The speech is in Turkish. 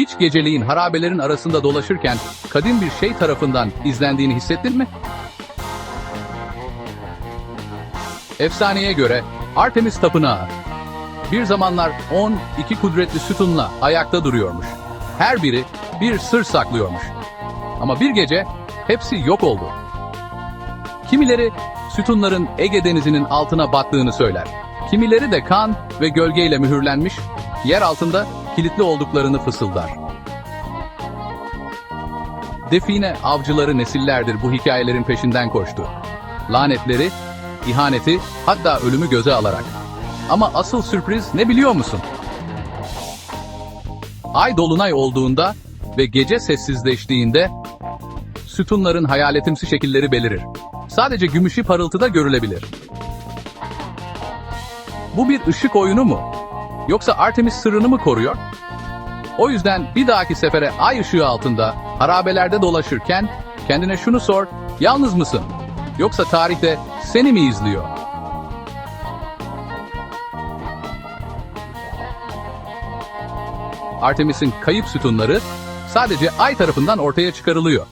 Hiç geceliğin harabelerin arasında dolaşırken kadim bir şey tarafından izlendiğini hissettin mi? Efsaneye göre Artemis Tapınağı bir zamanlar 12 kudretli sütunla ayakta duruyormuş. Her biri bir sır saklıyormuş. Ama bir gece hepsi yok oldu. Kimileri sütunların Ege Denizi'nin altına battığını söyler. Kimileri de kan ve gölgeyle mühürlenmiş, yer altında kilitli olduklarını fısıldar. Define avcıları nesillerdir bu hikayelerin peşinden koştu. Lanetleri, ihaneti, hatta ölümü göze alarak. Ama asıl sürpriz ne biliyor musun? Ay dolunay olduğunda ve gece sessizleştiğinde sütunların hayaletimsi şekilleri belirir. Sadece gümüşü parıltıda görülebilir. Bu bir ışık oyunu mu? Yoksa Artemis sırrını mı koruyor? O yüzden bir dahaki sefere ay ışığı altında harabelerde dolaşırken kendine şunu sor, yalnız mısın? Yoksa tarihte seni mi izliyor? Artemis'in kayıp sütunları sadece ay tarafından ortaya çıkarılıyor.